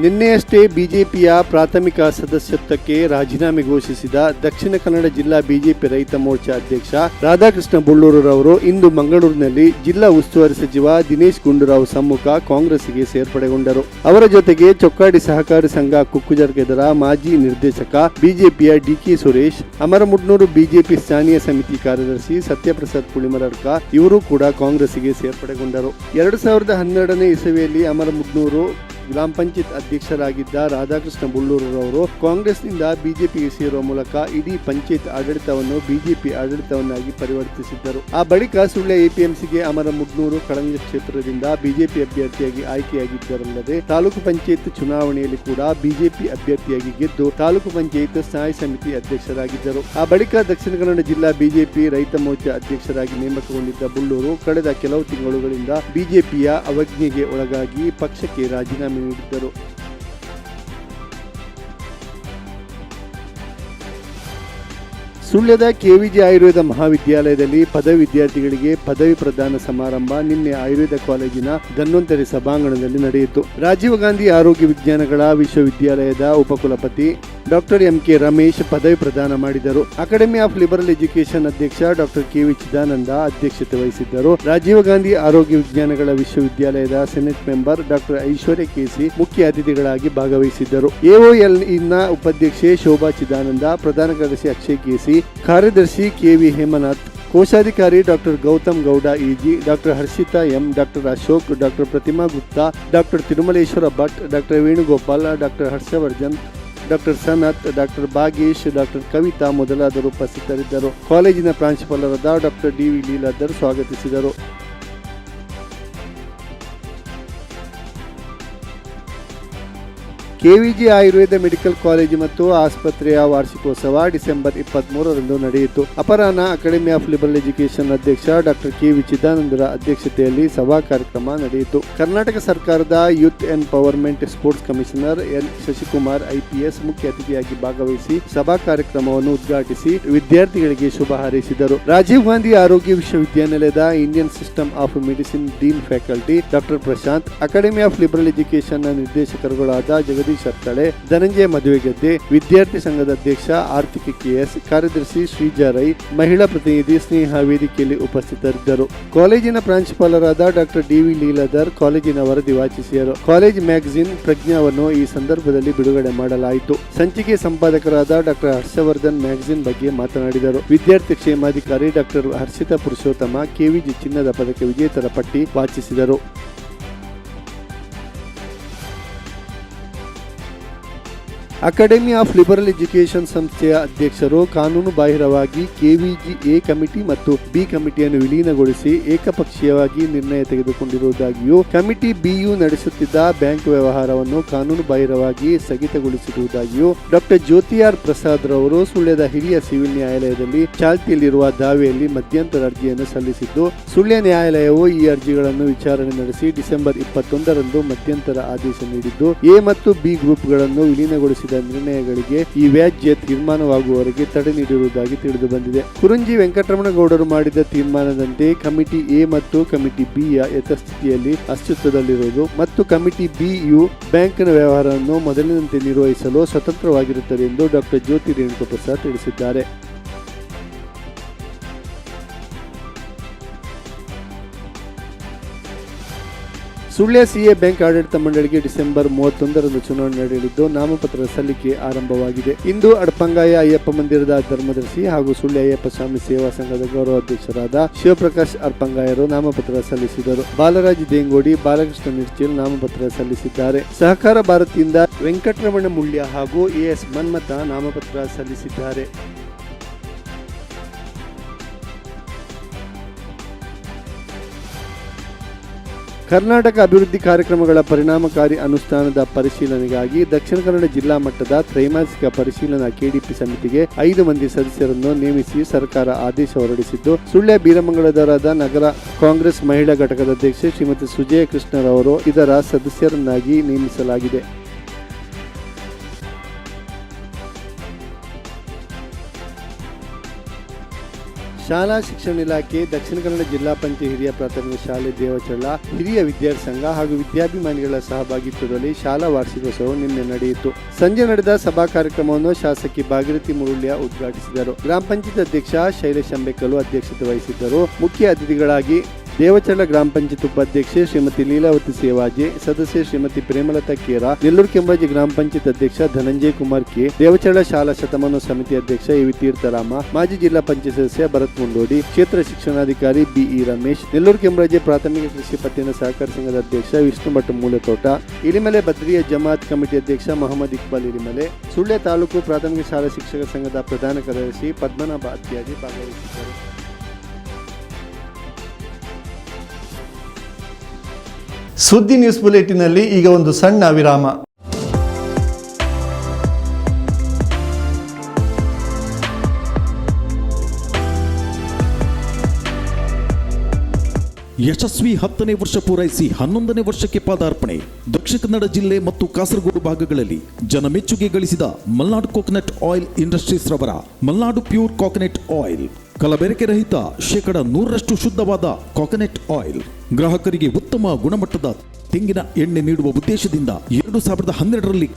ನಿನ್ನೆಯಷ್ಟೇ ಬಿಜೆಪಿಯ ಪ್ರಾಥಮಿಕ ಸದಸ್ಯತ್ವಕ್ಕೆ ರಾಜೀನಾಮೆ ಘೋಷಿಸಿದ ದಕ್ಷಿಣ ಕನ್ನಡ ಜಿಲ್ಲಾ ಬಿಜೆಪಿ ರೈತ ಮೋರ್ಚಾ ಅಧ್ಯಕ್ಷ ರಾಧಾಕೃಷ್ಣ ಬುಳ್ಳೂರವರು ಇಂದು ಮಂಗಳೂರಿನಲ್ಲಿ ಜಿಲ್ಲಾ ಉಸ್ತುವಾರಿ ಸಚಿವ ದಿನೇಶ್ ಗುಂಡೂರಾವ್ ಸಮ್ಮುಖ ಕಾಂಗ್ರೆಸ್ಗೆ ಸೇರ್ಪಡೆಗೊಂಡರು. ಅವರ ಜೊತೆಗೆ ಚೊಕ್ಕಾಡಿ ಸಹಕಾರಿ ಸಂಘ ಕುಕ್ಕುಜರ್ಗೆದರ ಮಾಜಿ ನಿರ್ದೇಶಕ ಬಿಜೆಪಿಯ ಡಿಕೆ ಸುರೇಶ್, ಅಮರಮುಡ್ನೂರು ಬಿಜೆಪಿ ಸ್ಥಾನೀಯ ಸಮಿತಿ ಕಾರ್ಯದರ್ಶಿ ಸತ್ಯಪ್ರಸಾದ್ ಪುಳಿಮರಡ್ಕ ಇವರು ಕೂಡ ಕಾಂಗ್ರೆಸ್ಗೆ ಸೇರ್ಪಡೆಗೊಂಡರು. ಎರಡು ಸಾವಿರದ ಹನ್ನೆರಡನೇ ಇಸವಿಯಲ್ಲಿ ಅಮರಮುಡ್ನೂರು ಗ್ರಾಮ ಪಂಚಾಯತ್ ಅಧ್ಯಕ್ಷರಾಗಿದ್ದ ರಾಧಾಕೃಷ್ಣ ಬುಳ್ಳೂರವರು ಕಾಂಗ್ರೆಸ್ನಿಂದ ಬಿಜೆಪಿಗೆ ಸೇರುವ ಮೂಲಕ ಇಡೀ ಪಂಚಾಯತ್ ಆಡಳಿತವನ್ನು ಬಿಜೆಪಿ ಆಡಳಿತವನ್ನಾಗಿ ಪರಿವರ್ತಿಸಿದ್ದರು. ಆ ಬಳಿಕ ಸುಳ್ಯ ಎಪಿಎಂಸಿಗೆ ಅಮರ ಮುಗ್ನೂರು ಕಳಂಜ ಕ್ಷೇತ್ರದಿಂದ ಬಿಜೆಪಿ ಅಭ್ಯರ್ಥಿಯಾಗಿ ಆಯ್ಕೆಯಾಗಿದ್ದರಲ್ಲದೆ ತಾಲೂಕು ಪಂಚಾಯತ್ ಚುನಾವಣೆಯಲ್ಲಿ ಕೂಡ ಬಿಜೆಪಿ ಅಭ್ಯರ್ಥಿಯಾಗಿ ಗೆದ್ದು ತಾಲೂಕು ಪಂಚಾಯತ್ ಸ್ಥಾಯಿ ಸಮಿತಿ ಅಧ್ಯಕ್ಷರಾಗಿದ್ದರು. ಆ ಬಳಿಕ ದಕ್ಷಿಣ ಕನ್ನಡ ಜಿಲ್ಲಾ ಬಿಜೆಪಿ ರೈತ ಮೋರ್ಚಾ ಅಧ್ಯಕ್ಷರಾಗಿ ನೇಮಕಗೊಂಡಿದ್ದ ಬುಳ್ಳೂರು ಕಳೆದ ಕೆಲವು ತಿಂಗಳುಗಳಿಂದ ಬಿಜೆಪಿಯ ಅವಜ್ಞೆಗೆ ಒಳಗಾಗಿ ಪಕ್ಷಕ್ಕೆ ರಾಜೀನಾಮೆ ನೀಡಿದ್ದರು ಸುಳ್ಯದ ಕೆವಿಜಿ ಆಯುರ್ವೇದ ಮಹಾವಿದ್ಯಾಲಯದಲ್ಲಿ ಪದವಿ ವಿದ್ಯಾರ್ಥಿಗಳಿಗೆ ಪದವಿ ಪ್ರದಾನ ಸಮಾರಂಭ ನಿನ್ನೆ ಆಯುರ್ವೇದ ಕಾಲೇಜಿನ ಧನ್ವಂತರಿ ಸಭಾಂಗಣದಲ್ಲಿ ನಡೆಯಿತು. ರಾಜೀವ್ ಗಾಂಧಿ ಆರೋಗ್ಯ ವಿಜ್ಞಾನಗಳ ವಿಶ್ವವಿದ್ಯಾಲಯದ ಉಪಕುಲಪತಿ ಡಾಕ್ಟರ್ ಎಂ ಕೆ ರಮೇಶ್ ಪದವಿ ಪ್ರದಾನ ಮಾಡಿದರು. ಅಕಾಡೆಮಿ ಆಫ್ ಲಿಬರಲ್ ಎಜುಕೇಶನ್ ಅಧ್ಯಕ್ಷ ಡಾಕ್ಟರ್ ಕೆ ವಿ ಚಿದಾನಂದ ಅಧ್ಯಕ್ಷತೆ ವಹಿಸಿದ್ದರು. ರಾಜೀವ್ ಗಾಂಧಿ ಆರೋಗ್ಯ ವಿಜ್ಞಾನಗಳ ವಿಶ್ವವಿದ್ಯಾಲಯದ senate member doctor Aishwarya KC ಮುಖ್ಯ ಅತಿಥಿಗಳಾಗಿ ಭಾಗವಹಿಸಿದ್ದರು. ಎಒಎಲ್ ಇನ್ನ ಉಪಾಧ್ಯಕ್ಷೆ ಶೋಭಾ ಚಿದಾನಂದ, ಪ್ರಧಾನ ಕಾರ್ಯದರ್ಶಿ ಅಕ್ಷಯ್ ಕೆಸಿ ಕಾರ್ಯದರ್ಶಿ ಕೆ ವಿ ಹೇಮನಾಥ್, ಕೋಶಾಧಿಕಾರಿ doctor Gautham Gowda EG doctor Harshitha M, doctor Ashok, doctor Pratima Gupta, doctor Thirumaleshwara Bhat, doctor Venugopal, doctor Harshavardhan doctor Sanath doctor Bhagesh, doctor Kavitha ಮೊದಲಾದರು ಉಪಸ್ಥಿತರಿದ್ದರು. ಕಾಲೇಜಿನ ಪ್ರಾಂಶುಪಾಲರಾದ ಡಾಕ್ಟರ್ ಡಿ ವಿ ಲೀಲಾಧರ್ ಸ್ವಾಗತಿಸಿದರು. KVG Ayurveda medical college ಮತ್ತು ಆಸ್ಪತ್ರೆಯ ವಾರ್ಷಿಕೋತ್ಸವ December ಇಪ್ಪತ್ತ್ ಮೂರರಂದು ನಡೆಯಿತು. ಅಪರಾಹ್ನ ಅಕಾಡೆಮಿ ಆಫ್ ಲಿಬರಲ್ ಎಜುಕೇಶನ್ ಅಧ್ಯಕ್ಷ ಡಾಕ್ಟರ್ ಕೆ ವಿ ಚಿದಾನಂದರ ಅಧ್ಯಕ್ಷತೆಯಲ್ಲಿ ಸಭಾ ಕಾರ್ಯಕ್ರಮ ನಡೆಯಿತು. ಕರ್ನಾಟಕ ಸರ್ಕಾರದ youth empowerment sports commissioner N Shashikumar IPS ಮುಖ್ಯ ಅತಿಥಿಯಾಗಿ ಭಾಗವಹಿಸಿ ಸಭಾ ಕಾರ್ಯಕ್ರಮವನ್ನು ಉದ್ಘಾಟಿಸಿ ವಿದ್ಯಾರ್ಥಿಗಳಿಗೆ ಶುಭ ಹಾರೈಸಿದರು. ರಾಜೀವ್ ಗಾಂಧಿ ಆರೋಗ್ಯ ವಿಶ್ವವಿದ್ಯಾನಿಲಯದ Indian system of medicine dean faculty doctor Prashanth, academy of liberal education ನಿರ್ದೇಶಕರುಗಳಾದ Jagadish Attale Dhananjaya Maduvegadde ವಿದ್ಯಾರ್ಥಿ ಸಂಘದ ಅಧ್ಯಕ್ಷ ಆರ್ಥಿಕ ಕೆಎಸ್, ಕಾರ್ಯದರ್ಶಿ ಶ್ರೀಜಾ ರೈ, ಮಹಿಳಾ ಪ್ರತಿನಿಧಿ ಸ್ನೇಹ ವೇದಿಕೆಯಲ್ಲಿ ಉಪಸ್ಥಿತರಿದ್ದರು. ಕಾಲೇಜಿನ ಪ್ರಾಂಶುಪಾಲರಾದ ಡಾಕ್ಟರ್ ಡಿ ವಿ ಲೀಲಾಧರ್ ಕಾಲೇಜಿನ ವರದಿ ವಾಚಿಸಿದರು. ಕಾಲೇಜ್ ಮ್ಯಾಗಝಿನ್ ಪ್ರಜ್ಞಾವನ್ನು ಈ ಸಂದರ್ಭದಲ್ಲಿ ಬಿಡುಗಡೆ ಮಾಡಲಾಯಿತು. ಸಂಚಿಕೆ ಸಂಪಾದಕರಾದ ಡಾಕ್ಟರ್ ಹರ್ಷವರ್ಧನ್ ಮ್ಯಾಗಝಿನ್ ಬಗ್ಗೆ ಮಾತನಾಡಿದರು. ವಿದ್ಯಾರ್ಥಿ ಕ್ಷೇಮಾಧಿಕಾರಿ ಡಾಕ್ಟರ್ ಹರ್ಷಿತಾ ಪುರುಷೋತ್ತಮ, ಕೆವಿಜಿ ಚಿನ್ನದ ಪದಕ ವಿಜೇತರ ಪಟ್ಟಿ ವಾಚಿಸಿದರು. ಅಕಾಡೆಮಿ ಆಫ್ ಲಿಬರಲ್ ಎಜುಕೇಶನ್ ಸಂಸ್ಥೆಯ ಅಧ್ಯಕ್ಷರು ಕಾನೂನು ಬಾಹಿರವಾಗಿ ಕೆವಿಜಿ ಎ ಕಮಿಟಿ ಮತ್ತು ಬಿ ಕಮಿಟಿಯನ್ನು ವಿಲೀನಗೊಳಿಸಿ ಏಕಪಕ್ಷೀಯವಾಗಿ ನಿರ್ಣಯ ತೆಗೆದುಕೊಂಡಿರುವುದಾಗಿಯೂ ಕಮಿಟಿ ಬಿಯು ನಡೆಸುತ್ತಿದ್ದ ಬ್ಯಾಂಕ್ ವ್ಯವಹಾರವನ್ನು ಕಾನೂನು ಬಾಹಿರವಾಗಿ ಸ್ಥಗಿತಗೊಳಿಸಿರುವುದಾಗಿಯೂ ಡಾಕ್ಟರ್ ಜ್ಯೋತಿ ಆರ್ ಪ್ರಸಾದ್ ರವರು ಸುಳ್ಯದ ಹಿರಿಯ ಸಿವಿಲ್ ನ್ಯಾಯಾಲಯದಲ್ಲಿ ಚಾಲ್ತಿಯಲ್ಲಿರುವ ದಾವೆಯಲ್ಲಿ ಮಧ್ಯಂತರ ಅರ್ಜಿಯನ್ನು ಸಲ್ಲಿಸಿದ್ದು, ಸುಳ್ಯ ನ್ಯಾಯಾಲಯವು ಈ ಅರ್ಜಿಗಳನ್ನು ವಿಚಾರಣೆ ನಡೆಸಿ ಡಿಸೆಂಬರ್ ಇಪ್ಪತ್ತೊಂದರಂದು ಮಧ್ಯಂತರ ಆದೇಶ ನೀಡಿದ್ದು, ಎ ಮತ್ತು ಬಿ ಗ್ರೂಪ್ಗಳನ್ನು ವಿಲೀನಗೊಳಿಸಿದ. ನಿರ್ಣಯಗಳಿಗೆ ಈ ವ್ಯಾಜ್ಯ ತೀರ್ಮಾನವಾಗುವವರೆಗೆ ತಡೆ ನೀಡಿರುವುದಾಗಿ ತಿಳಿದು ಬಂದಿದೆ. ಕುರುಂಜಿ ವೆಂಕಟರಮಣಗೌಡರು ಮಾಡಿದ ತೀರ್ಮಾನದಂತೆ ಕಮಿಟಿ ಎ ಮತ್ತು ಕಮಿಟಿ ಬಿ ಯ ಯಥಸ್ಥಿತಿಯಲ್ಲಿ ಅಸ್ತಿತ್ವದಲ್ಲಿರುವುದು ಮತ್ತು ಕಮಿಟಿ ಬಿ ಯು ಬ್ಯಾಂಕ್ನ ವ್ಯವಹಾರವನ್ನು ಮೊದಲಿನಂತೆ ನಿರ್ವಹಿಸಲು ಸ್ವತಂತ್ರವಾಗಿರುತ್ತದೆ ಎಂದು ಡಾಕ್ಟರ್ ಜ್ಯೋತಿ ರೇಣುಕಾ ಪ್ರಸಾದ್ ತಿಳಿಸಿದ್ದಾರೆ. ಸುಳ್ಯ ಸಿಎ ಬ್ಯಾಂಕ್ ಆಡಳಿತ ಮಂಡಳಿಗೆ ಡಿಸೆಂಬರ್ ಮೂವತ್ತೊಂದರಂದು ಚುನಾವಣೆ ನಡೆಯಲಿದ್ದು, ನಾಮಪತ್ರ ಸಲ್ಲಿಕೆ ಆರಂಭವಾಗಿದೆ. ಇಂದು ಅಡಪಂಗಾಯ ಅಯ್ಯಪ್ಪ ಮಂದಿರದ ಧರ್ಮದರ್ಶಿ ಹಾಗೂ ಸುಳ್ಯ ಅಯ್ಯಪ್ಪ ಸ್ವಾಮಿ ಸೇವಾ ಸಂಘದ ಗೌರವಾಧ್ಯಕ್ಷರಾದ ಶಿವಪ್ರಕಾಶ್ ಅರ್ಪಂಗಾಯರು ನಾಮಪತ್ರ ಸಲ್ಲಿಸಿದರು. ಬಾಲರಾಜ್ ದೇಂಗೋಡಿ ಬಾಲಕೃಷ್ಣ ನಿರ್ಚಿಲ್ ನಾಮಪತ್ರ ಸಲ್ಲಿಸಿದ್ದಾರೆ. ಸಹಕಾರ ಭಾರತಿಯಿಂದ ವೆಂಕಟರಮಣ ಮುಳ್ಯ ಹಾಗೂ ಎಎಸ್ ಮನ್ಮಥ ನಾಮಪತ್ರ ಸಲ್ಲಿಸಿದ್ದಾರೆ. ಕರ್ನಾಟಕ ಅಭಿವೃದ್ಧಿ ಕಾರ್ಯಕ್ರಮಗಳ ಪರಿಣಾಮಕಾರಿ ಅನುಷ್ಠಾನದ ಪರಿಶೀಲನೆಗಾಗಿ ದಕ್ಷಿಣ ಕನ್ನಡ ಜಿಲ್ಲಾ ಮಟ್ಟದ ತ್ರೈಮಾಸಿಕ ಪರಿಶೀಲನಾ ಕೆಡಿಪಿ ಸಮಿತಿಗೆ ಐದು ಮಂದಿ ಸದಸ್ಯರನ್ನು ನೇಮಿಸಿ ಸರ್ಕಾರ ಆದೇಶ ಹೊರಡಿಸಿದ್ದು, ಸುಳ್ಯ ಬೀರಮಂಗಲದವರಾದ ನಗರ ಕಾಂಗ್ರೆಸ್ ಮಹಿಳಾ ಘಟಕದ ಅಧ್ಯಕ್ಷೆ ಶ್ರೀಮತಿ ಸುಜಯ ಕೃಷ್ಣರವರು ಇದರ ಸದಸ್ಯರನ್ನಾಗಿ ನೇಮಿಸಲಾಗಿದೆ. ಶಾಲಾ ಶಿಕ್ಷಣ ಇಲಾಖೆ, ದಕ್ಷಿಣ ಕನ್ನಡ ಜಿಲ್ಲಾ ಪಂಚಾಯತ್ ಹಿರಿಯ ಪ್ರಾಥಮಿಕ ಶಾಲೆ ದೇವಚಳ್ಳ ಹಿರಿಯ ವಿದ್ಯಾರ್ಥಿ ಸಂಘ ಹಾಗೂ ವಿದ್ಯಾಭಿಮಾನಿಗಳ ಸಹಭಾಗಿತ್ವದಲ್ಲಿ ಶಾಲಾ ವಾರ್ಷಿಕೋತ್ಸವ ನಿನ್ನೆ ನಡೆಯಿತು. ಸಂಜೆ ನಡೆದ ಸಭಾ ಕಾರ್ಯಕ್ರಮವನ್ನು ಶಾಸಕಿ ಭಾಗೀರಥಿ ಮುರುಳ್ಯ ಉದ್ಘಾಟಿಸಿದರು. ಗ್ರಾಮ ಪಂಚಾಯತ್ ಅಧ್ಯಕ್ಷ ಶೈಲೇಶ್ ಅಂಬೇಕಲು ಅಧ್ಯಕ್ಷತೆ ವಹಿಸಿದ್ದರು. ಮುಖ್ಯ ಅತಿಥಿಗಳಾಗಿ ದೇವಚಳ್ಳ ಗ್ರಾಮ ಪಂಚಾಯತ್ ಉಪಾಧ್ಯಕ್ಷೆ ಶ್ರೀಮತಿ ಲೀಲಾವತಿ ಸೇವಾಜಿ, ಸದಸ್ಯೆ ಶ್ರೀಮತಿ ಪ್ರೇಮಲತಾ ಕೇರ, ನೆಲ್ಲೂರು ಕೆಂಬಾಜಿ ಗ್ರಾಮ ಪಂಚಾಯತ್ ಅಧ್ಯಕ್ಷ ಧನಂಜಯ ಕುಮಾರ್ ಕೆ ದೇವಚಳ್ಳ ಶಾಲಾ ಶತಮಾನ ಸಮಿತಿ ಅಧ್ಯಕ್ಷ ಎವಿ ತೀರ್ಥರಾಮ, ಮಾಜಿ ಜಿಲ್ಲಾ ಪಂಚಾಯತ್ ಸದಸ್ಯ ಭರತ್ ಮುಂಡೋಡಿ, ಕ್ಷೇತ್ರ ಶಿಕ್ಷಣಾಧಿಕಾರಿ ಬಿಇ ರಮೇಶ್, ನೆಲ್ಲೂರು ಕೆಂಬರಾಜೆ ಪ್ರಾಥಮಿಕ ಕೃಷಿ ಪತ್ತಿನ ಸಹಕಾರ ಸಂಘದ ಅಧ್ಯಕ್ಷ ವಿಷ್ಣು ಭಟ್ ಮೂಲೆತೋಟ ಇರಿಮಲೆ ಬದ್ರಿಯ ಜಮಾತ್ ಕಮಿಟಿ ಅಧ್ಯಕ್ಷ ಮೊಹಮ್ಮದ್ ಇಕ್ಬಾಲ್ ಇರಿಮಲೆ ಸುಳ್ಯ ತಾಲೂಕು ಪ್ರಾಥಮಿಕ ಶಾಲಾ ಶಿಕ್ಷಕ ಸಂಘದ ಪ್ರಧಾನ ಕಾರ್ಯದರ್ಶಿ ಪದ್ಮನಾಭ ಅತ್ಯಾಜಿ ಭಾಗವಹಿಸಿದ್ದರು. ಸುದ್ದಿ ನ್ಯೂಸ್ ಬುಲೆಟಿನಲ್ಲಿ ಈಗ ಒಂದು ಸಣ್ಣ ವಿರಾಮ. ಯಶಸ್ವಿ ಹತ್ತನೇ ವರ್ಷ ಪೂರೈಸಿ ಹನ್ನೊಂದನೇ ವರ್ಷಕ್ಕೆ ಪಾದಾರ್ಪಣೆ. ದಕ್ಷಿಣ ಕನ್ನಡ ಜಿಲ್ಲೆ ಮತ್ತು ಕಾಸರಗೋಡು ಭಾಗಗಳಲ್ಲಿ ಜನಮೆಚ್ಚುಗೆ ಗಳಿಸಿದ ಮಲ್ನಾಡು ಕೋಕೋನಟ್ ಆಯಿಲ್ ಇಂಡಸ್ಟ್ರೀಸ್ ರವರ ಮಲ್ನಾಡು ಪ್ಯೂರ್ ಕೋಕೋನಟ್ ಆಯಿಲ್. ಕಲಬೆರಕೆ ರಹಿತ ಶೇಕಡ ನೂರರಷ್ಟು ಶುದ್ಧವಾದ ಕೊಕೊನೆಟ್ ಆಯಿಲ್. ಗ್ರಾಹಕರಿಗೆ ಉತ್ತಮ ಗುಣಮಟ್ಟದ ತೆಂಗಿನ ಎಣ್ಣೆ ನೀಡುವ ಉದ್ದೇಶದಿಂದ ಎರಡು ಸಾವಿರದ ಹನ್ನೆರಡರಲ್ಲಿ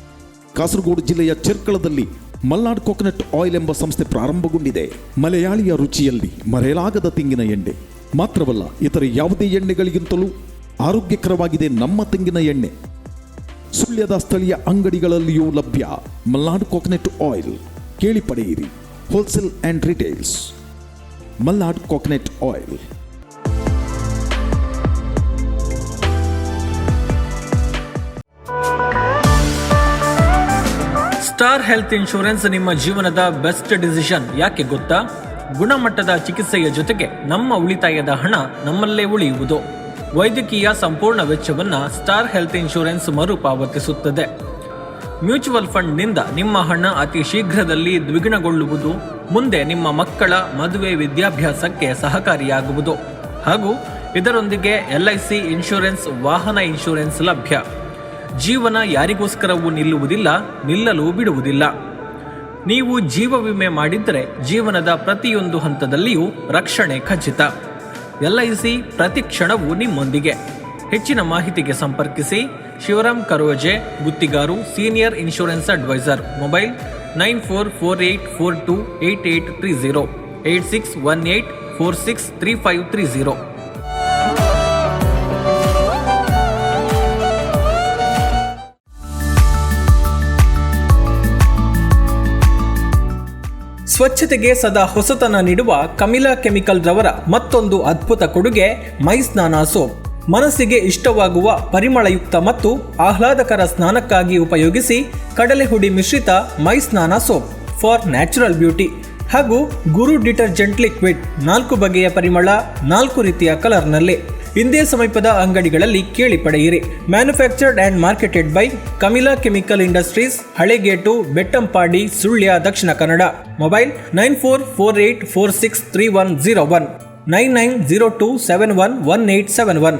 ಕಾಸರಗೋಡು ಜಿಲ್ಲೆಯ ಚೆರ್ಕಳದಲ್ಲಿ ಮಲ್ನಾಡ್ ಕೋಕೋನಟ್ ಆಯಿಲ್ ಎಂಬ ಸಂಸ್ಥೆ ಪ್ರಾರಂಭಗೊಂಡಿದೆ. ಮಲಯಾಳಿಯ ರುಚಿಯಲ್ಲಿ ಮರೆಯಲಾಗದ ತೆಂಗಿನ ಎಣ್ಣೆ. ಮಾತ್ರವಲ್ಲ, ಇತರ ಯಾವುದೇ ಎಣ್ಣೆಗಳಿಗಿಂತಲೂ ಆರೋಗ್ಯಕರವಾಗಿದೆ ನಮ್ಮ ತೆಂಗಿನ ಎಣ್ಣೆ. ಸುಳ್ಯದ ಸ್ಥಳೀಯ ಅಂಗಡಿಗಳಲ್ಲಿಯೂ ಲಭ್ಯ ಮಲ್ನಾಡ್ ಕೋಕೋನಟ್ ಆಯಿಲ್. ಕೇಳಿ ಪಡೆಯಿರಿ. Wholesale and retails Malnad coconut oil. Star health insurance ನಿಮ್ಮ ಜೀವನದ ಬೆಸ್ಟ್ ಡಿಸಿಷನ್. ಯಾಕೆ ಗೊತ್ತಾ? ಗುಣಮಟ್ಟದ ಚಿಕಿತ್ಸೆಯ ಜೊತೆಗೆ ನಮ್ಮ ಉಳಿತಾಯದ ಹಣ ನಮ್ಮಲ್ಲೇ ಉಳಿಯುವುದು. ವೈದ್ಯಕೀಯ ಸಂಪೂರ್ಣ ವೆಚ್ಚವನ್ನು ಸ್ಟಾರ್ ಹೆಲ್ತ್ ಇನ್ಶೂರೆನ್ಸ್ ಮರುಪಾವತಿಸುತ್ತದೆ. ಮ್ಯೂಚುವಲ್ ಫಂಡ್ನಿಂದ ನಿಮ್ಮ ಹಣ ಅತಿ ಶೀಘ್ರದಲ್ಲಿ ದ್ವಿಗುಣಗೊಳ್ಳುವುದು, ಮುಂದೆ ನಿಮ್ಮ ಮಕ್ಕಳ ಮದುವೆ ವಿದ್ಯಾಭ್ಯಾಸಕ್ಕೆ ಸಹಕಾರಿಯಾಗುವುದು. ಹಾಗೂ ಇದರೊಂದಿಗೆ ಎಲ್ಐಸಿ ಇನ್ಶೂರೆನ್ಸ್, ವಾಹನ ಇನ್ಶೂರೆನ್ಸ್ ಲಭ್ಯ. ಜೀವನ ಯಾರಿಗೋಸ್ಕರವೂ ನಿಲ್ಲುವುದಿಲ್ಲ, ನಿಲ್ಲಲು ಬಿಡುವುದಿಲ್ಲ. ನೀವು ಜೀವ ವಿಮೆ ಮಾಡಿದರೆ ಜೀವನದ ಪ್ರತಿಯೊಂದು ಹಂತದಲ್ಲಿಯೂ ರಕ್ಷಣೆ ಖಚಿತ. ಎಲ್ಐಸಿ ಪ್ರತಿ ಕ್ಷಣವೂ ನಿಮ್ಮೊಂದಿಗೆ. ಹೆಚ್ಚಿನ ಮಾಹಿತಿಗೆ ಸಂಪರ್ಕಿಸಿ Shivaram Karoje Guttigar, senior insurance advisor, mobile nine four four eight four two eight eight three zero eight six one eight four six three five three zero ಸ್ವಚ್ಛತೆಗೆ ಸದಾ ಹೊಸತನ ನೀಡುವ ಕಮಿಲಾ ಕೆಮಿಕಲ್ ರವರ ಮತ್ತೊಂದು ಅದ್ಭುತ ಕೊಡುಗೆ ಮೈ ಸ್ನಾನ ಸೋಪ್. ಮನಸ್ಸಿಗೆ ಇಷ್ಟವಾಗುವ ಪರಿಮಳಯುಕ್ತ ಮತ್ತು ಆಹ್ಲಾದಕರ ಸ್ನಾನಕ್ಕಾಗಿ ಉಪಯೋಗಿಸಿ ಕಡಲೆ ಹುಡಿ ಮಿಶ್ರಿತ ಮೈ ಸ್ನಾನ ಸೋಪ್ ಫಾರ್ ನ್ಯಾಚುರಲ್ ಬ್ಯೂಟಿ ಹಾಗೂ ಗುರು ಡಿಟರ್ಜೆಂಟ್ ಲಿಕ್ವಿಡ್ ನಾಲ್ಕು ಬಗೆಯ ಪರಿಮಳ, ನಾಲ್ಕು ರೀತಿಯ ಕಲರ್ನಲ್ಲಿ. ಇಂದೇ ಸಮೀಪದ ಅಂಗಡಿಗಳಲ್ಲಿ ಕೇಳಿ ಪಡೆಯಿರಿ. Manufactured and marketed by Kamila chemical industries, Halegate, Bettampady, Sullia, Dakshina Kannada. Mobile nine four four eight four six three one zero one, nine nine zero two seven one one eight seven one.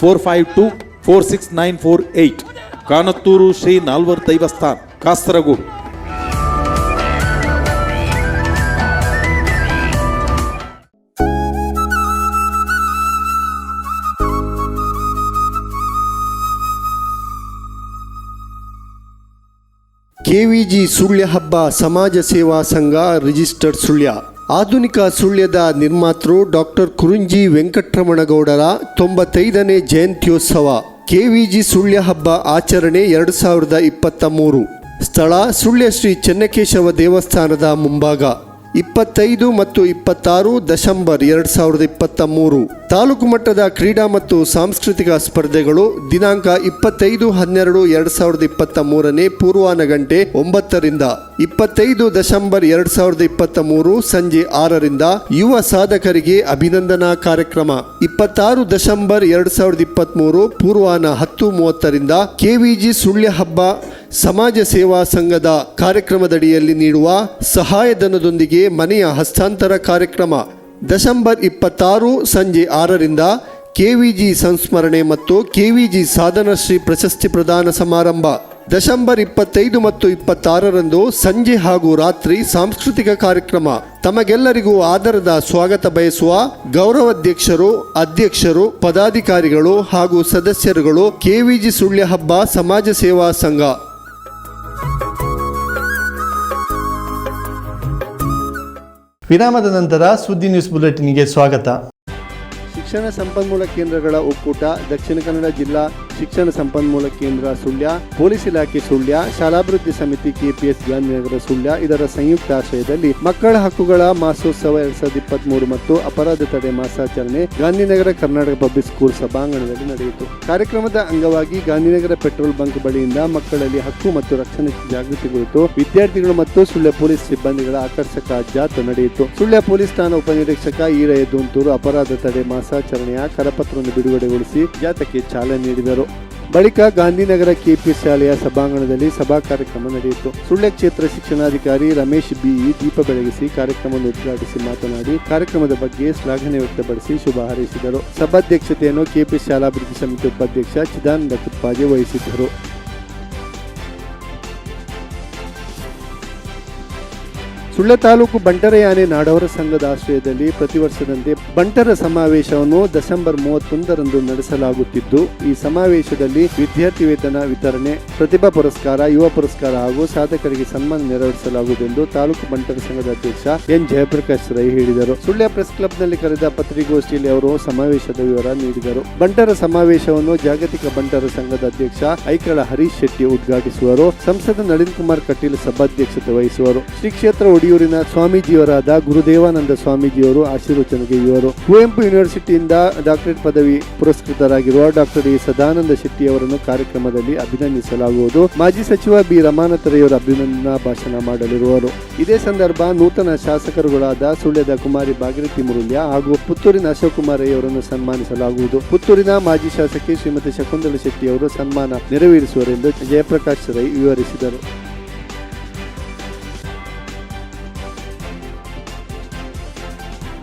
four five two four six nine four eight. Kanathur Shri Nalvar Daivasthan Kasaragod. KVG Sullia ಹಬ್ಬ ಸಮಾಜ ಸೇವಾ ಸಂಘ registered Sullia. ಆಧುನಿಕ ಸುಳ್ಯದ ನಿರ್ಮಾತೃ doctor Kurunji ವೆಂಕಟರಮಣಗೌಡರ ತೊಂಬತ್ತೈದನೇ ಜಯಂತ್ಯೋತ್ಸವ, ಕೆವಿಜಿ ಸುಳ್ಯ ಹಬ್ಬ ಆಚರಣೆ ಎರಡು ಸಾವಿರದ ಇಪ್ಪತ್ತ ಮೂರು. ಸ್ಥಳ ಸುಳ್ಯ ಶ್ರೀ ಚೆನ್ನಕೇಶವ ದೇವಸ್ಥಾನದ ಮುಂಭಾಗ. ಇಪ್ಪತ್ತೈದು ಮತ್ತು ಇಪ್ಪತ್ತಾರು ಡಿಸೆಂಬರ್ ಎರಡು ಸಾವಿರದ ಇಪ್ಪತ್ತ ಮೂರು ತಾಲೂಕು ಮಟ್ಟದ ಕ್ರೀಡಾ ಮತ್ತು ಸಾಂಸ್ಕೃತಿಕ ಸ್ಪರ್ಧೆಗಳು ದಿನಾಂಕ ಇಪ್ಪತ್ತೈದು ಹನ್ನೆರಡು ಎರಡು ಸಾವಿರದ ಇಪ್ಪತ್ತ ಮೂರನೇ ಪೂರ್ವಾನ ಗಂಟೆ ಒಂಬತ್ತರಿಂದ. ಇಪ್ಪತ್ತೈದು ಡಿಸೆಂಬರ್ ಎರಡ್ ಸಾವಿರದ ಇಪ್ಪತ್ತ ಮೂರು ಸಂಜೆ ಆರರಿಂದ ಯುವ ಸಾಧಕರಿಗೆ ಅಭಿನಂದನಾ ಕಾರ್ಯಕ್ರಮ. ಇಪ್ಪತ್ತಾರು ಡಿಸೆಂಬರ್ ಎರಡ್ ಸಾವಿರದ ಇಪ್ಪತ್ತ್ ಮೂರು ಪೂರ್ವಾನ ಹತ್ತು ಮೂವತ್ತರಿಂದ ಕೆವಿಜಿ ಸುಳ್ಯ ಹಬ್ಬ ಸಮಾಜ ಸೇವಾ ಸಂಘದ ಕಾರ್ಯಕ್ರಮದಡಿಯಲ್ಲಿ ನೀಡುವ ಸಹಾಯಧನದೊಂದಿಗೆ ಮನೆಯ ಹಸ್ತಾಂತರ ಕಾರ್ಯಕ್ರಮ ಡಿಸೆಂಬರ್ ಇಪ್ಪತ್ತಾರು ಸಂಜೆ ಆರರಿಂದ ಕೆವಿಜಿ ಸಂಸ್ಮರಣೆ ಮತ್ತು ಕೆವಿಜಿ ಸಾಧನಶ್ರೀ ಪ್ರಶಸ್ತಿ ಪ್ರದಾನ ಸಮಾರಂಭ ಡಿಸೆಂಬರ್ ಇಪ್ಪತ್ತೈದು ಮತ್ತು ಇಪ್ಪತ್ತಾರರಂದು ಸಂಜೆ ಹಾಗೂ ರಾತ್ರಿ ಸಾಂಸ್ಕೃತಿಕ ಕಾರ್ಯಕ್ರಮ. ತಮಗೆಲ್ಲರಿಗೂ ಆದರದ ಸ್ವಾಗತ ಬಯಸುವ ಗೌರವಾಧ್ಯಕ್ಷರು, ಅಧ್ಯಕ್ಷರು, ಪದಾಧಿಕಾರಿಗಳು ಹಾಗೂ ಸದಸ್ಯರುಗಳು ಕೆವಿಜಿ ಸುಳ್ಯ ಹಬ್ಬ ಸಮಾಜ ಸೇವಾ ಸಂಘ. ವಿರಾಮದ ನಂತರ ಸುದ್ದಿ ನ್ಯೂಸ್ ಬುಲೆಟಿನ್ಗೆ ಸ್ವಾಗತ. ಶಿಕ್ಷಣ ಸಂಪನ್ಮೂಲ ಕೇಂದ್ರಗಳ ಒಕ್ಕೂಟ ದಕ್ಷಿಣ ಕನ್ನಡ ಜಿಲ್ಲಾ ಶಿಕ್ಷಣ ಸಂಪನ್ಮೂಲ ಕೇಂದ್ರ ಸುಳ್ಯ, ಪೊಲೀಸ್ ಇಲಾಖೆ ಸುಳ್ಯ, ಶಾಲಾಭಿವೃದ್ಧಿ ಸಮಿತಿ ಕೆಪಿಎಸ್ ಗಾಂಧಿನಗರ ಸುಳ್ಯ, ಇದರ ಸಂಯುಕ್ತ ಆಶ್ರಯದಲ್ಲಿ ಮಕ್ಕಳ ಹಕ್ಕುಗಳ ಮಾಸೋತ್ಸವ ಎರಡ್ ಸಾವಿರದ ಇಪ್ಪತ್ತ್ ಮೂರು ಮತ್ತು ಅಪರಾಧ ತಡೆ ಮಾಸಾಚರಣೆ ಗಾಂಧಿನಗರ ಕರ್ನಾಟಕ ಪಬ್ಲಿಕ್ ಸ್ಕೂಲ್ ಸಭಾಂಗಣದಲ್ಲಿ ನಡೆಯಿತು. ಕಾರ್ಯಕ್ರಮದ ಅಂಗವಾಗಿ ಗಾಂಧಿನಗರ ಪೆಟ್ರೋಲ್ ಬಂಕ್ ಬಳಿಯಿಂದ ಮಕ್ಕಳಲ್ಲಿ ಹಕ್ಕು ಮತ್ತು ರಕ್ಷಣೆ ಜಾಗೃತಿ ಕುರಿತು ವಿದ್ಯಾರ್ಥಿಗಳು ಮತ್ತು ಸುಳ್ಯ ಪೊಲೀಸ್ ಸಿಬ್ಬಂದಿಗಳ ಆಕರ್ಷಕ ಜಾಥಾ ನಡೆಯಿತು. ಸುಳ್ಯ ಪೊಲೀಸ್ ಠಾಣಾ ಉಪನಿರೀಕ್ಷಕ ಈರಯ್ಯ ದೂಂತೂರು ಅಪರಾಧ ತಡೆ ಮಾಸಾಚರಣೆಯ ಕರಪತ್ರವನ್ನು ಬಿಡುಗಡೆಗೊಳಿಸಿ ಜಾತಕ್ಕೆ ಚಾಲನೆ ನೀಡಿದರು. ಬಳಿಕ ಗಾಂಧಿನಗರ ಕೆಪಿ ಶಾಲೆಯ ಸಭಾಂಗಣದಲ್ಲಿ ಸಭಾ ಕಾರ್ಯಕ್ರಮ ನಡೆಯಿತು. ಸುಳ್ಯ ಕ್ಷೇತ್ರ ಶಿಕ್ಷಣಾಧಿಕಾರಿ ರಮೇಶ್ ಬಿಇ ದೀಪ ಬೆಳಗಿಸಿ ಕಾರ್ಯಕ್ರಮವನ್ನು ಉದ್ಘಾಟಿಸಿ ಮಾತನಾಡಿ ಕಾರ್ಯಕ್ರಮದ ಬಗ್ಗೆ ಶ್ಲಾಘನೆ ವ್ಯಕ್ತಪಡಿಸಿ ಶುಭ ಹಾರೈಸಿದರು. ಸಭಾಧ್ಯಕ್ಷತೆಯನ್ನು ಕೆಪಿ ಶಾಲಾಭಿವೃದ್ಧಿ ಸಮಿತಿ ಉಪಾಧ್ಯಕ್ಷ ಚಿದಾನಂದ ಕುಪ್ಪಾಜೆ ವಹಿಸಿದ್ದರು. ಸುಳ್ಯ ತಾಲೂಕು ಬಂಟರಯಾನೆ ನಾಡವರ ಸಂಘದ ಆಶ್ರಯದಲ್ಲಿ ಪ್ರತಿ ವರ್ಷದಂತೆ ಬಂಟರ ಸಮಾವೇಶವನ್ನು ಡಿಸೆಂಬರ್ ಮೂವತ್ತೊಂದರಂದು ನಡೆಸಲಾಗುತ್ತಿದ್ದು, ಈ ಸಮಾವೇಶದಲ್ಲಿ ವಿದ್ಯಾರ್ಥಿ ವೇತನ ವಿತರಣೆ, ಪ್ರತಿಭಾ ಪುರಸ್ಕಾರ, ಯುವ ಪುರಸ್ಕಾರ ಹಾಗೂ ಸಾಧಕರಿಗೆ ಸನ್ಮಾನ ನೆರವೇರಿಸಲಾಗುವುದೆಂದು ತಾಲೂಕು ಬಂಟರ ಸಂಘದ ಅಧ್ಯಕ್ಷ ಎನ್. ಜಯಪ್ರಕಾಶ್ ರೈ ಹೇಳಿದರು. ಸುಳ್ಯ ಪ್ರೆಸ್ ಕ್ಲಬ್ನಲ್ಲಿ ಕರೆದ ಪತ್ರಿಕೋಷ್ಠಿಯಲ್ಲಿ ಅವರು ಸಮಾವೇಶದ ವಿವರ ನೀಡಿದರು. ಬಂಟರ ಸಮಾವೇಶವನ್ನು ಜಾಗತಿಕ ಬಂಟರ ಸಂಘದ ಅಧ್ಯಕ್ಷ ಐಕಳ ಹರೀಶ್ ಶೆಟ್ಟಿ ಉದ್ಘಾಟಿಸುವರು. ಸಂಸದ ನಳಿನ್ ಕುಮಾರ್ ಕಟೀಲ್ ಸಭಾಧ್ಯಕ್ಷತೆ ವಹಿಸುವರು. ಶ್ರೀ ಕ್ಷೇತ್ರ ಒಡಿಯೂರಿನ ಸ್ವಾಮೀಜಿಯವರಾದ ಗುರುದೇವಾನಂದ ಸ್ವಾಮೀಜಿಯವರು ಆಶೀರ್ವಚನೆಗೆ ಇವರು. ಕುವೆಂಪು ಯೂನಿವರ್ಸಿಟಿಯಿಂದ ಡಾಕ್ಟರೇಟ್ ಪದವಿ ಪುರಸ್ಕೃತರಾಗಿರುವ ಡಾಕ್ಟರ್ ಎ ಸದಾನಂದ ಶೆಟ್ಟಿ ಅವರನ್ನು ಕಾರ್ಯಕ್ರಮದಲ್ಲಿ ಅಭಿನಂದಿಸಲಾಗುವುದು. ಮಾಜಿ ಸಚಿವ ಬಿ ರಮಾನಾಥರಯ್ಯವರು ಅಭಿನಂದನಾ ಭಾಷಣ ಮಾಡಲಿರುವರು. ಇದೇ ಸಂದರ್ಭ ನೂತನ ಶಾಸಕರುಗಳಾದ ಸುಳ್ಯದ ಕುಮಾರಿ ಭಾಗೀರಥಿ ಮುರುಳ್ಯ ಹಾಗೂ ಪುತ್ತೂರಿನ ಅಶೋಕ್ ಕುಮಾರಯ್ಯವರನ್ನು ಸನ್ಮಾನಿಸಲಾಗುವುದು. ಪುತ್ತೂರಿನ ಮಾಜಿ ಶಾಸಕಿ ಶ್ರೀಮತಿ ಶಕುಂತಲ ಶೆಟ್ಟಿ ಅವರು ಸನ್ಮಾನ ನೆರವೇರಿಸುವರೆಂದು ಜಯಪ್ರಕಾಶ್ ರೈ ವಿವರಿಸಿದರು.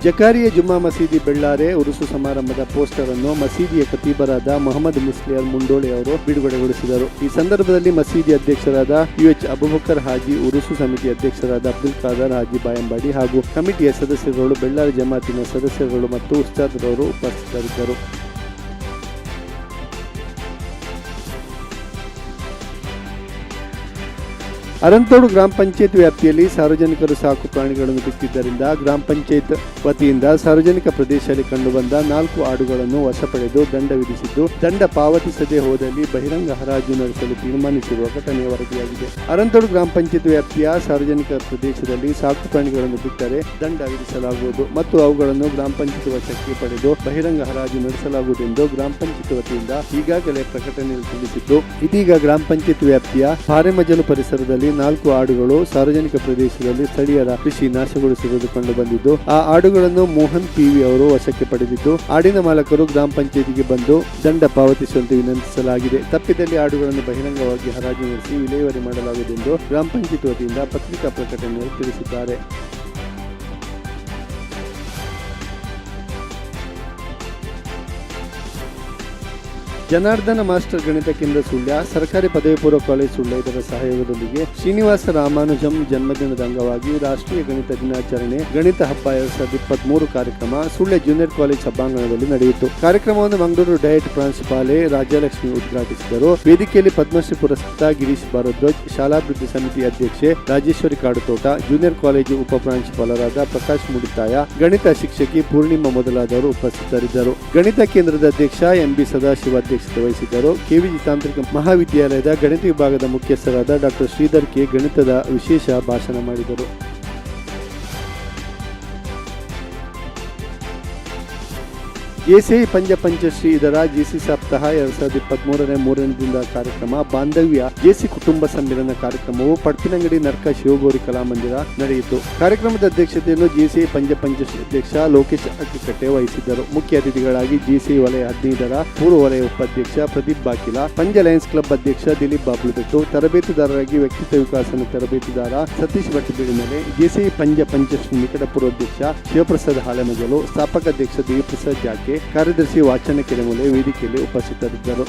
ಜಕಾರಿಯ ಜುಮ್ಮಾ ಮಸೀದಿ ಬೆಳ್ಳಾರೆ ಉರುಸು ಸಮಾರಂಭದ ಪೋಸ್ಟರ್ ಅನ್ನು ಮಸೀದಿಯ ಖತೀಬರಾದ ಮೊಹಮ್ಮದ್ ಮುಸ್ಲಿಯರ್ ಮುಂಡೋಳಿ ಅವರು ಬಿಡುಗಡೆಗೊಳಿಸಿದರು. ಈ ಸಂದರ್ಭದಲ್ಲಿ ಮಸೀದಿ ಅಧ್ಯಕ್ಷರಾದ ಯು ಎಚ್ ಅಬುಬಕರ್ ಹಾಜಿ, ಉರುಸು ಸಮಿತಿ ಅಧ್ಯಕ್ಷರಾದ ಅಬ್ದುಲ್ ಖಾದರ್ ಹಾಜಿ ಬಾಯಂಬಾಡಿ ಹಾಗೂ ಕಮಿಟಿಯ ಸದಸ್ಯರುಗಳು, ಬೆಳ್ಳಾರಿ ಜಮಾತಿನ ಸದಸ್ಯರುಗಳು ಮತ್ತು ಉಸ್ತಾದ್ರವರು ಉಪಸ್ಥಿತರಿದ್ದರು. ಅರಂತೋಡು ಗ್ರಾಮ ಪಂಚಾಯತ್ ವ್ಯಾಪ್ತಿಯಲ್ಲಿ ಸಾರ್ವಜನಿಕರು ಸಾಕು ಪ್ರಾಣಿಗಳನ್ನು ಬಿಟ್ಟಿದ್ದರಿಂದ ಗ್ರಾಮ ಪಂಚಾಯತ್ ವತಿಯಿಂದ ಸಾರ್ವಜನಿಕ ಪ್ರದೇಶದಲ್ಲಿ ಕಂಡುಬಂದ ನಾಲ್ಕು ಆಡುಗಳನ್ನು ವಶಪಡೆದು ದಂಡ ವಿಧಿಸಿದ್ದು, ದಂಡ ಪಾವತಿಸದೆ ಹೋದಲ್ಲಿ ಬಹಿರಂಗ ಹರಾಜು ನಡೆಸಲು ತೀರ್ಮಾನಿಸಿರುವ ಘಟನೆ ವರದಿಯಾಗಿದೆ. ಅರಂತೋಡು ಗ್ರಾಮ ಪಂಚಾಯತ್ ವ್ಯಾಪ್ತಿಯ ಸಾರ್ವಜನಿಕ ಪ್ರದೇಶದಲ್ಲಿ ಸಾಕು ಪ್ರಾಣಿಗಳನ್ನು ಬಿಟ್ಟರೆ ದಂಡ ವಿಧಿಸಲಾಗುವುದು ಮತ್ತು ಅವುಗಳನ್ನು ಗ್ರಾಮ ಪಂಚಾಯತ್ ವಶಕ್ಕೆ ಪಡೆದು ಬಹಿರಂಗ ಹರಾಜು ನಡೆಸಲಾಗುವುದೆಂದು ಗ್ರಾಮ ಪಂಚಾಯತ್ ವತಿಯಿಂದ ಈಗಾಗಲೇ ಪ್ರಕಟಣೆಯಲ್ಲಿ ತಿಳಿಸಿದ್ದು, ಇದೀಗ ಗ್ರಾಮ ಪಂಚಾಯತ್ ವ್ಯಾಪ್ತಿಯ ಪಾರೆಮಜಲು ಪರಿಸರದಲ್ಲಿ ನಾಲ್ಕು ಆಡುಗಳು ಸಾರ್ವಜನಿಕ ಪ್ರದೇಶದಲ್ಲಿ ಸ್ಥಳೀಯರ ಕೃಷಿ ನಾಶಗೊಳಿಸಿರುವುದು ಕಂಡುಬಂದಿದ್ದು ಆ ಆಡುಗಳನ್ನು ಮೋಹನ್ ಪಿವಿ ಅವರು ವಶಕ್ಕೆ ಪಡೆದಿದ್ದು, ಆಡಿನ ಮಾಲಕರು ಗ್ರಾಮ ಪಂಚಾಯತಿಗೆ ಬಂದು ದಂಡ ಪಾವತಿಸುವಂತೆ ವಿನಂತಿಸಲಾಗಿದೆ. ತಪ್ಪಿದಲ್ಲಿ ಆಡುಗಳನ್ನು ಬಹಿರಂಗವಾಗಿ ಹರಾಜು ನಡೆಸಿ ವಿಲೇವಾರಿ ಮಾಡಲಾಗುವುದೆಂದು ಗ್ರಾಮ ಪಂಚಾಯತ್ ವತಿಯಿಂದ ಪತ್ರಿಕಾ ಪ್ರಕಟಣೆಯಲ್ಲಿ ತಿಳಿಸಿದ್ದಾರೆ. ಜನಾರ್ದನ ಮಾಸ್ಟರ್ ಗಣಿತ ಕೇಂದ್ರ ಸುಳ್ಯ, ಸರ್ಕಾರಿ ಪದವಿ ಪೂರ್ವ ಕಾಲೇಜ್ ಸುಳ್ಯ ಇದರ ಸಹಯೋಗದೊಂದಿಗೆ ಶ್ರೀನಿವಾಸ ರಾಮಾನುಜಂ ಜನ್ಮದಿನದ ಅಂಗವಾಗಿ ರಾಷ್ಟ್ರೀಯ ಗಣಿತ ದಿನಾಚರಣೆ, ಗಣಿತ ಹಬ್ಬ ಎರಡ್ ಸಾವಿರದ ಇಪ್ಪತ್ತ್ ಮೂರು ಕಾರ್ಯಕ್ರಮ ಸುಳ್ಯ ಜೂನಿಯರ್ ಕಾಲೇಜ್ ಸಭಾಂಗಣದಲ್ಲಿ ನಡೆಯಿತು. ಕಾರ್ಯಕ್ರಮವನ್ನು ಮಂಗಳೂರು ಡಯಟ್ ಪ್ರಾಂಶುಪಾಲೆ ರಾಜ್ಯಲಕ್ಷ್ಮಿ ಉದ್ಘಾಟಿಸಿದರು. ವೇದಿಕೆಯಲ್ಲಿ ಪದ್ಮಶ್ರೀ ಪುರಸ್ಕೃತ ಗಿರೀಶ್ ಭಾರದ್ವಾಜ್, ಶಾಲಾಭಿವೃದ್ಧಿ ಸಮಿತಿ ಅಧ್ಯಕ್ಷೆ ರಾಜೇಶ್ವರಿ ಕಾಡುತೋಟ, ಜೂನಿಯರ್ ಕಾಲೇಜು ಉಪ ಪ್ರಾಂಶುಪಾಲರಾದ ಪ್ರಕಾಶ್ ಮುಡಿತಾಯ ಗಣಿತ ಶಿಕ್ಷಕಿ ಪೂರ್ಣಿಮಾ ಮೊದಲಾದವರು ಉಪಸ್ಥಿತರಿದ್ದರು. ಗಣಿತ ಕೇಂದ್ರದ ಅಧ್ಯಕ್ಷ ಎಂಬಿ ಸದಾಶಿವ ಅಧ್ಯಕ್ಷತೆ ವಹಿಸಿದ್ದರು ಕೆವಿಜಿ ತಾಂತ್ರಿಕ ಮಹಾವಿದ್ಯಾಲಯದ ಗಣಿತ ವಿಭಾಗದ ಮುಖ್ಯಸ್ಥರಾದ ಡಾಕ್ಟರ್ ಶ್ರೀಧರ್ ಕೆ. ಗಣಿತದ ವಿಶೇಷ ಭಾಷಣ ಮಾಡಿದರು. ಜೆಸಿಐ ಪಂಜ ಪಂಚಶ್ರೀ ಇದರ ಜೆಸಿ ಸಪ್ತಾಹ ಎರಡ್ ಸಾವಿರದ ಇಪ್ಪತ್ಮೂರನೇ ಮೂರನೇ ದಿನದ ಕಾರ್ಯಕ್ರಮ ಬಾಂಧವ್ಯ ಜೆಸಿ ಕುಟುಂಬ ಸಮ್ಮೇಳನ ಕಾರ್ಯಕ್ರಮವು ಪಡ್ಪಿನಂಗಡಿ ನರ್ಕ ಶಿವಗೌರಿ ಕಲಾಮಂದಿರ ನಡೆಯಿತು. ಕಾರ್ಯಕ್ರಮದ ಅಧ್ಯಕ್ಷತೆಯನ್ನು ಜೆಸಿಐ ಪಂಜ ಪಂಚಶ್ರೀ ಅಧ್ಯಕ್ಷ ಲೋಕೇಶ್ ಅಕ್ಕಿಕಟ್ಟೆ ವಹಿಸಿದ್ದರು. ಮುಖ್ಯ ಅತಿಥಿಗಳಾಗಿ ಜೆಸಿಐ ವಲಯ ಹದಿನೈದರ ಪೂರ್ವ ವಲಯ ಉಪಾಧ್ಯಕ್ಷ ಪ್ರದೀಪ್ ಬಾಕಿಲ, ಪಂಜ ಲಯನ್ಸ್ ಕ್ಲಬ್ ಅಧ್ಯಕ್ಷ ದಿಲೀಪ್ ಬಾಬ್ಲುಬೆಟ್ಟು ತರಬೇತುದಾರರಾಗಿ ವ್ಯಕ್ತಿತ್ವ ವಿಕಾಸನ ತರಬೇತುದಾರ ಸತೀಶ್ ಭಟ್ಟಿಬೀಡಿನಲ್ಲಿ ಜೆಸಿಐ ಪಂಜ ಪಂಚಶ್ರೀ ನಿಕಟ ಪೂರ್ವಾಧ್ಯಕ್ಷ ಶಿವಪ್ರಸಾದ್ ಹಾಲೆಮಜಲು ಸ್ಥಾಪಕ ಅಧ್ಯಕ್ಷ ದೇವಿಪ್ರಸಾದ್ ಜಾಕೆ ಕಾರ್ಯದರ್ಶಿ ವಾಚನ ಕೆರೆಮೂಲೆ ವೇದಿಕೆಯಲ್ಲಿ ಉಪಸ್ಥಿತರಿದ್ದರು.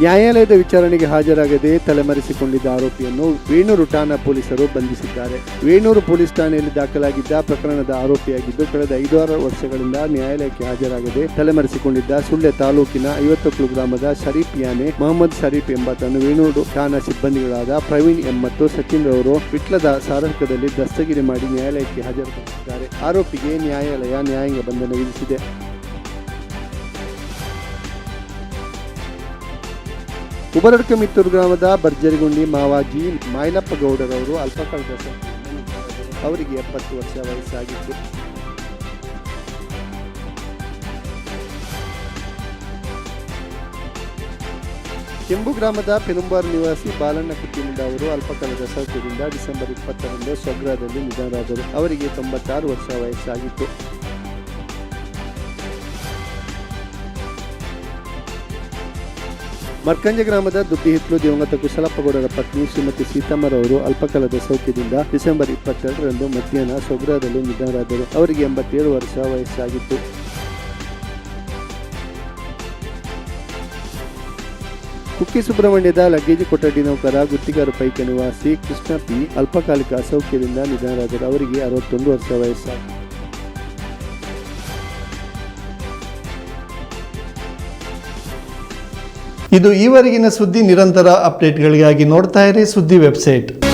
ನ್ಯಾಯಾಲಯದ ವಿಚಾರಣೆಗೆ ಹಾಜರಾಗದೆ ತಲೆಮರೆಸಿಕೊಂಡಿದ್ದ ಆರೋಪಿಯನ್ನು ವೇಣೂರು ಠಾಣಾ ಪೊಲೀಸರು ಬಂಧಿಸಿದ್ದಾರೆ. ವೇಣೂರು ಪೊಲೀಸ್ ಠಾಣೆಯಲ್ಲಿ ದಾಖಲಾಗಿದ್ದ ಪ್ರಕರಣದ ಆರೋಪಿಯಾಗಿದ್ದು, ಕಳೆದ ಐದಾರು ವರ್ಷಗಳಿಂದ ನ್ಯಾಯಾಲಯಕ್ಕೆ ಹಾಜರಾಗದೆ ತಲೆಮರೆಸಿಕೊಂಡಿದ್ದ ಸುಳ್ಯ ತಾಲೂಕಿನ ಐವತ್ತೊಕ್ಲು ಗ್ರಾಮದ ಶರೀಫ್ ಯಾನೆ, ಮೊಹಮ್ಮದ್ ಶರೀಫ್ ಎಂಬಾತನ್ನು ವೇಣೂರು ಠಾಣಾ ಸಿಬ್ಬಂದಿಗಳಾದ ಪ್ರವೀಣ್ ಎಂ ಮತ್ತು ಸಚಿನ್ ರವರು ವಿಟ್ಲದ ಸಾರಕದಲ್ಲಿ ದಸ್ತಗಿರಿ ಮಾಡಿ ನ್ಯಾಯಾಲಯಕ್ಕೆ ಹಾಜರುಪಡಿಸಿದ್ದಾರೆ. ಆರೋಪಿಗೆ ನ್ಯಾಯಾಲಯ ನ್ಯಾಯಾಂಗ ಬಂಧನ ವಿಧಿಸಿದೆ. ಉಬರಡ್ಕ ಮಿತ್ತೂರು ಗ್ರಾಮದ ಭರ್ಜರಿಗುಂಡಿ ಮಾವಾಜಿ ಮಾಯಲಪ್ಪ ಗೌಡರವರು ಅಲ್ಪಕಾಲದ ಅವರಿಗೆ ಎಪ್ಪತ್ತು ವರ್ಷ ವಯಸ್ಸಾಗಿತ್ತು. ಕೆಂಬು ಗ್ರಾಮದ ಪೆನುಂಬಾರ್ ನಿವಾಸಿ ಬಾಲಣ್ಣ ಕುತ್ತಿನಿಂದ ಅವರು ಅಲ್ಪಕಾಲದ ಸೌಖ್ಯದಿಂದ ಡಿಸೆಂಬರ್ ಇಪ್ಪತ್ತರಂದು ಸ್ವಗ್ರಹದಲ್ಲಿ ನಿಧನರಾದರು. ಅವರಿಗೆ ತೊಂಬತ್ತಾರು ವರ್ಷ ವಯಸ್ಸಾಗಿತ್ತು. ಮರ್ಕಂಜ ಗ್ರಾಮದ ದುಬ್ಬಿಹಿತ್ಲು ದಿವಂಗತ ಕುಶಲಪ್ಪಗೌಡರ ಪತ್ನಿ ಶ್ರೀಮತಿ ಸೀತಾಮರವರು ಅಲ್ಪಕಾಲದ ಸೌಖ್ಯದಿಂದ ಡಿಸೆಂಬರ್ ಇಪ್ಪತ್ತೆರಡರಂದು ಮಧ್ಯಾಹ್ನ ಸ್ವಗೃಹದಲ್ಲಿ ನಿಧನರಾದರು. ಅವರಿಗೆ ಎಂಬತ್ತೇಳು ವರ್ಷ ವಯಸ್ಸಾಗಿತ್ತು. ಕುಕ್ಕಿ ಸುಬ್ರಹ್ಮಣ್ಯದ ಲಗೇಜ್ ಕೊಠಡಿ ನೌಕರ ಗುತ್ತಿಗಾರ ಪೈಕಿ ನಿವಾಸಿ ಕೃಷ್ಣ ಪಿ ಅಲ್ಪಕಾಲಿಕ ಅಸೌಖ್ಯದಿಂದ ನಿಧನರಾದರು. ಅವರಿಗೆ ಅರವತ್ತೊಂದು ವರ್ಷ ವಯಸ್ಸಾಗಿತ್ತು. ಇದು ಈವರೆಗಿನ ಸುದ್ದಿ ನಿರಂತರ ಅಪ್ಡೇಟ್ಗಳಿಗಾಗಿ ನೋಡ್ತಾ ಇರಿ ಸುದ್ದಿ ವೆಬ್ಸೈಟ್.